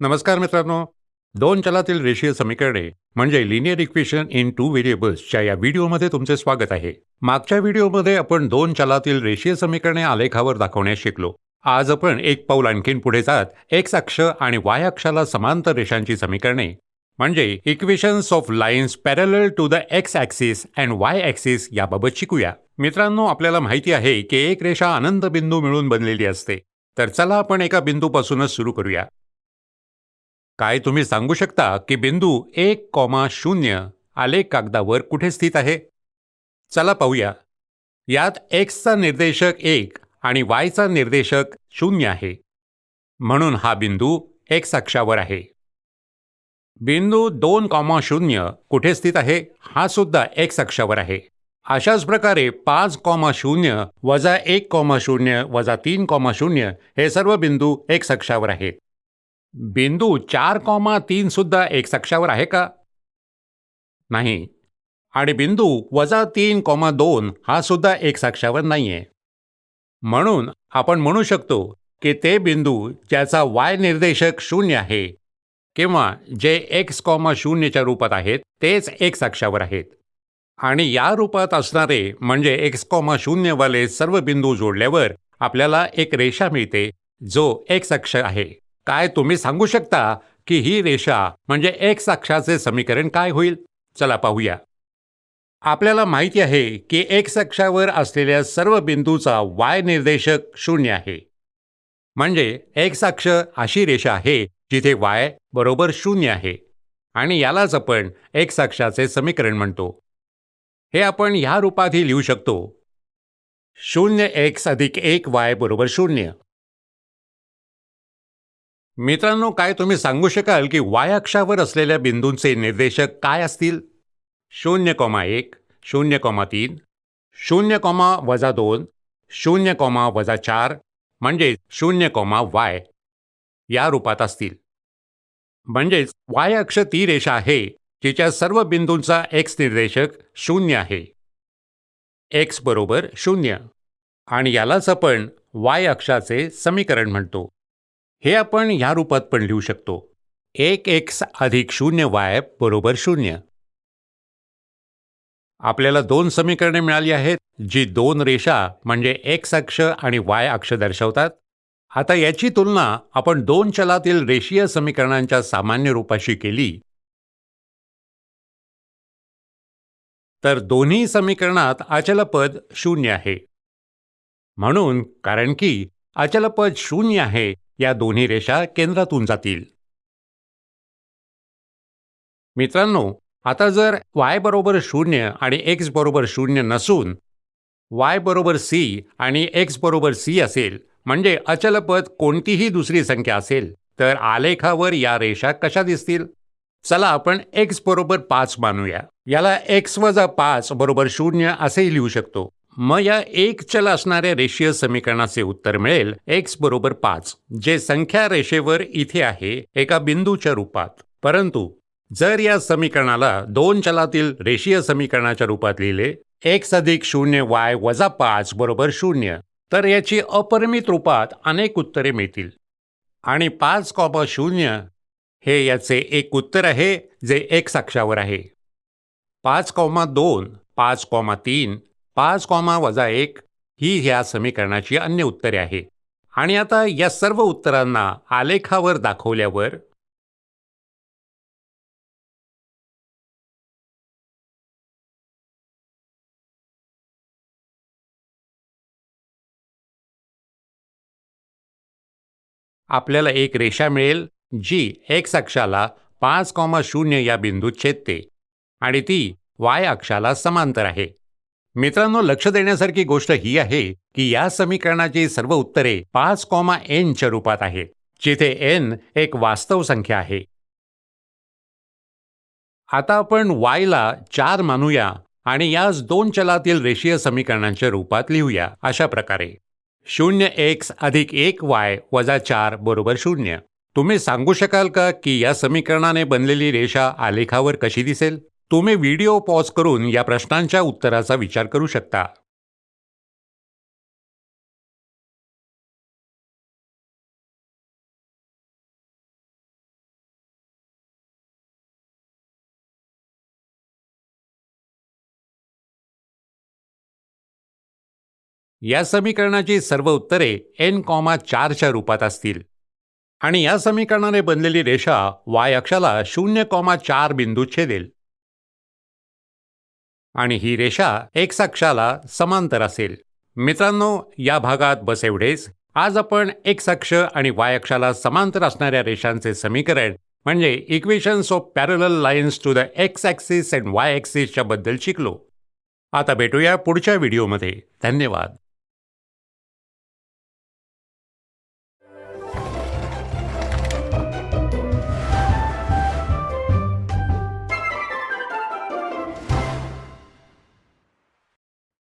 नमस्कार मित्रांनो. दोन चलातील रेषीय समीकरणे म्हणजे लिनियर इक्वेशन इन टू व्हेरिएबल्सच्या या व्हिडिओमध्ये तुमचे स्वागत आहे. मागच्या व्हिडिओमध्ये आपण दोन चलातील रेषीय समीकरणे आलेखावर दाखवण्यास शिकलो. आज आपण एक पाऊल आणखीन पुढे जात एक्स अक्ष आणि वाय अक्षाला समांतर रेषांची समीकरणे म्हणजे equations of lines parallel to the X axis and Y axis याबाबत शिकूया. मित्रांनो आपल्याला माहिती आहे की एक रेषा अनंत बिंदू मिळून बनलेली असते. तर चला आपण एका बिंदूपासूनच सुरू करूया. काय तुम्ही सांगू शकता की बिंदू एक कॉमा शून्य आलेख कागदावर कुठे स्थित आहे? चला पाहूया. यात एक्सचा निर्देशक एक आणि वायचा निर्देशक शून्य आहे. म्हणून हा बिंदू एक्स अक्षावर आहे. बिंदू दोन कॉमा शून्य कुठे स्थित आहे? हा सुद्धा एक्स अक्षावर आहे. अशाच प्रकारे पाच कॉमा शून्य वजा एक कॉमा शून्य वजा तीन कॉमा शून्य हे सर्व बिंदू एक्स अक्षावर आहेत बिंदू चार कॉमा तीन सुद्धा एक अक्षावर आहे का? नाही. आणि बिंदू वजा तीन कॉमा दोन हा सुद्धा एक अक्षावर नाहीये. म्हणून आपण म्हणू शकतो की ते बिंदू ज्याचा वाय निर्देशक शून्य आहे किंवा जे एक्स कॉमा शून्यच्या रूपात आहेत तेच एक्स अक्षावर आहेत. आणि या रूपात असणारे म्हणजे एक्स कॉमा शून्यवाले सर्व बिंदू जोडल्यावर आपल्याला एक रेषा मिळते जो एक्स अक्ष आहे. काय तुम्ही सांगू शकता की ही रेषा म्हणजे एक्स अक्षाचे समीकरण काय होईल? चला पाहूया. आपल्याला माहिती आहे की एक्स अक्षावर असलेल्या सर्व बिंदूचा वाय निर्देशक शून्य आहे. म्हणजे एक्स अक्ष अशी रेषा आहे जिथे वाय बरोबर शून्य आहे. आणि यालाच आपण एक्स अक्षाचे समीकरण म्हणतो. हे आपण ह्या रूपातही लिहू शकतो. शून्य एक्स अधिक एक वाय बरोबर शून्य. मित्रांनो काय तुम्ही सांगू शकाल की वाय अक्षावर असलेल्या बिंदूंचे निर्देशक काय असतील? शून्य कॉमा एक शून्य कॉमा तीन शून्य कॉमा वजा दोन शून्य कॉमा वजा चार म्हणजे शून्य कॉमा वाय या रूपात असतील. म्हणजेच वाय अक्ष ती रेषा आहे जिच्या सर्व बिंदूंचा एक्स निर्देशक शून्य आहे. एक्स बरोबर शून्य. आणि यालाच आपण वाय अक्षाचे समीकरण म्हणतो. हे आपण ह्या रूपात पण लिहू शकतो. एक एक्स अधिक शून्य वाय बरोबर शून्य. आपल्याला दोन समीकरणे मिळाली आहेत जी दोन रेषा म्हणजे एक्स अक्ष आणि वाय अक्ष दर्शवतात. आता याची तुलना आपण दोन चलातील रेषीय समीकरणांच्या सामान्य रूपाशी केली. तर दोन्ही समीकरणात अचलपद शून्य आहे. म्हणून कारण की अचलपद शून्य आहे या दोन्ही रेषा केंद्रातून जातील. मित्रांनो आता जर वाय बरोबर शून्य आणि एक्स बरोबर शून्य नसून वाय बरोबर सी आणि एक्स बरोबर सी असेल म्हणजे अचलपद कोणतीही दुसरी संख्या असेल तर आलेखावर या रेषा कशा दिसतील? चला आपण एक्स बरोबर पाच मानूया. याला एक्स वजा पाच बरोबर शून्य असेही लिहू शकतो. मग या एक चल असणाऱ्या रेषीय समीकरणाचे उत्तर मिळेल. एक्स बरोबर पाच. जे संख्या रेषेवर इथे आहे एका बिंदूच्या रूपात. परंतु जर या समीकरणाला दोन चलातील रेषीय समीकरणाच्या रूपात लिहिले एक्स अधिक शून्य वाय वजा पाच बरोबर शून्य तर याची अपरिमित रूपात अनेक उत्तरे मिळतील. आणि पाच कॉमा शून्य हे याचे एक उत्तर आहे जे एक्स अक्षावर आहे. पाच कॉमा दोन पाच कॉमा तीन पाच कॉमा वजा एक ही ह्या समीकरणाची अन्य उत्तरे आहे. आणि आता या सर्व उत्तरांना आलेखावर दाखवल्यावर आपल्याला एक रेषा मिळेल जी एक्स अक्षाला पाच कॉमा शून्य या बिंदूत छेदते आणि ती वाय अक्षाला समांतर आहे. मित्रांनो लक्ष देण्यासारखी गोष्ट ही आहे की या समीकरणाची सर्व उत्तरे पाच कॉमा एनच्या रूपात आहेत जिथे एन एक वास्तव संख्या आहे. आता आपण वायला चार मानूया आणि यास दोन चलातील रेषीय समीकरणांच्या रूपात लिहूया अशा प्रकारे. शून्य एक्स अधिक एक वाय वजा चार बरोबर शून्य. तुम्ही सांगू शकाल का की या समीकरणाने बनलेली रेषा आलेखावर कशी दिसेल? तुम्ही व्हिडिओ पॉज करून या प्रश्नांच्या उत्तराचा विचार करू शकता. या समीकरणाची सर्व उत्तरे एन कॉमा चारच्या रूपात असतील. आणि या समीकरणाने बनलेली रेषा वाय अक्षाला शून्य कॉमा चार बिंदू छेदेल. आणि ही रेषा एक्स अक्षाला समांतर असेल. मित्रांनो या भागात बस एवढेच. आज आपण एक्स अक्ष आणि वाय अक्षाला समांतर असणाऱ्या रेषांचे समीकरण म्हणजे equations of parallel lines to the X axis and Y ॲक्सिसच्या बद्दल शिकलो. आता भेटूया पुढच्या व्हिडिओमध्ये. धन्यवाद.